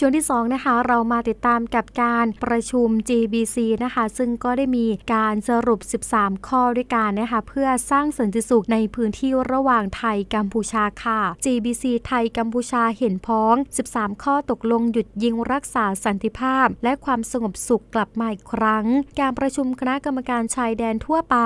ช่วงที่2นะคะเรามาติดตามกับการประชุม GBC นะคะ ซึ่งก็ได้มีการสรุป 13 ข้อด้วยกันนะคะเพื่อสร้างสันติสุขในพื้นที่ระหว่างไทยกัมพูชาค่ะ GBC ไทยกัมพูชาเห็นพ้อง 13 ข้อตกลงหยุดยิงรักษาสันติภาพ และความสงบสุขกลับมาอีกครั้ง การประชุมคณะกรรมการชายแดนทั่วไป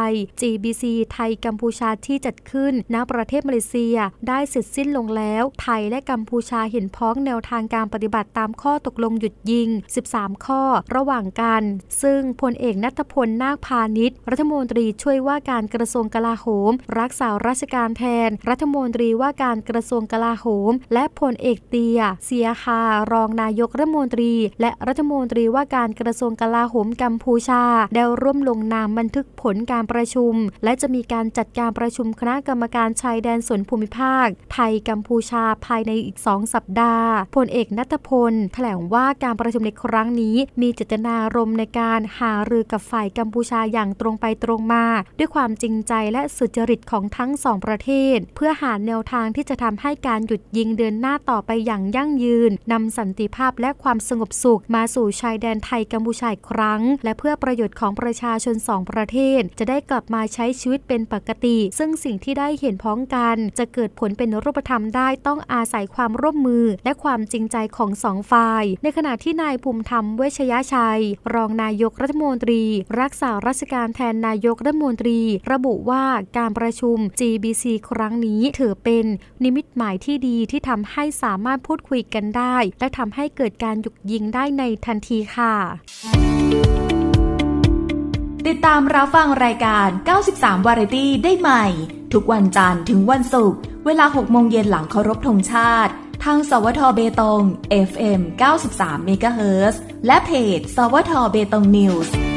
GBC ไทยกัมพูชาที่จัดขึ้นณประเทศมาเลเซีย ได้เสร็จสิ้นลงแล้ว ไทยและกัมพูชาเห็นพ้องแนวทางการปฏิบัติตามข้อตกลงหยุดยิง 13 ข้อ ระหว่างกัน ซึ่งพลเอกนัทพลนาคพาณิชย์รัฐมนตรีช่วยว่าการกระทรวงกลาโหม รักษาราชการแทน รัฐมนตรีว่าการกระทรวงกลาโหม และพลเอกเตีย เสียคารองนายกรัฐมนตรี และรัฐมนตรีว่าการกระทรวงกลาโหมกัมพูชา ได้ร่วมลงนามบันทึกผลการประชุม และจะมีการจัดการประชุมคณะกรรมการชายแดนส่วนภูมิภาค ไทยกัมพูชาภายในอีก 2 สัปดาห์พลเอกนัทพลแถลงว่าการประชุมในครั้งนี้ มีเจตนารมณ์ในการหารือกับฝ่ายกัมพูชาอย่างตรงไปตรงมา ด้วยความจริงใจและสุจริตของทั้งสองประเทศ เพื่อหาแนวทางที่จะทำให้การหยุดยิงเดินหน้าต่อไปอย่างยั่งยืนนำสันติภาพและความสงบสุขมาสู่ชายแดนไทยกัมพูชาอีกครั้ง และเพื่อประโยชน์ของประชาชนสองประเทศ จะได้กลับมาใช้ชีวิตเป็นปกติ ซึ่งสิ่งที่ได้เห็นพ้องกัน จะเกิดผลเป็นรูปธรรมได้ต้องอาศัยความร่วมมือ และความจริงใจของสองฝ่าย ในขณะที่นายภูมิธรรมเวชยชัย รองนายกรัฐมนตรี รักษาราชการแทนนายกรัฐมนตรี ระบุว่าการประชุม GBC ครั้งนี้ถือเป็นนิมิตหมายที่ดีที่ทำให้สามารถพูดคุยกันได้ และทำให้เกิดการหยุดยิงได้ในทันทีค่ะติดตามรับฟังรายการ 93 วาไรตี้ได้ใหม่ ทุกวันจันทร์ถึงวันศุกร์ เวลา 6 โมงเย็นหลังเคารพธงชาติ ทางสวทเบตง FM 93เมกะเฮิรตซ์และเพจ สวทเบตงนิวส์